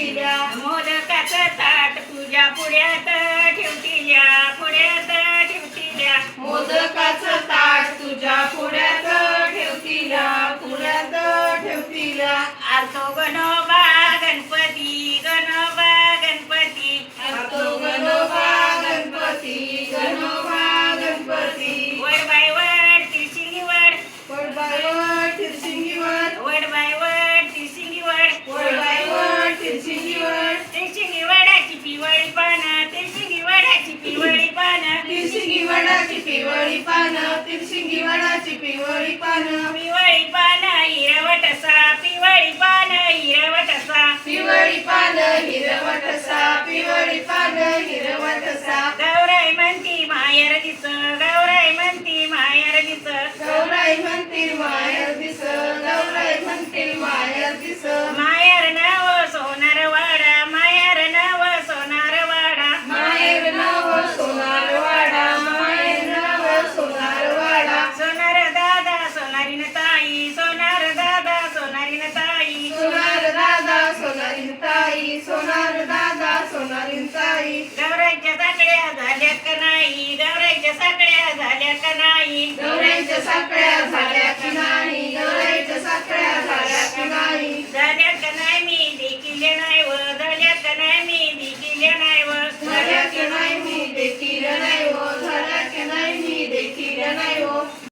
ठेवतील्या मोदकाचं ताट तुझ्या पुढ्यात ठेवतील्या पुढ्यात ठेवतील्या. मोदकाचं ताट तुझ्या पुढ्यात ठेवतील्या पुढ्यात ठेवतील्या. आरतो बनव. तिरशिंगी वडाची पिवळी पानं तिरशिंगी वडाची पिवळी पानं पिवळी पानं हिरवटसा पिवळी पानं हिरवटसा पिवळी पानं हिरवटसा पिवळी पानं गौराईच्या झाल्या का नाही? गौराईच्या झाल्या की नाही? झाल्या का नाही? मी? देखील नाही व झाल्या का नाही मी? देखील नाही व. झाल्या की नाही मी?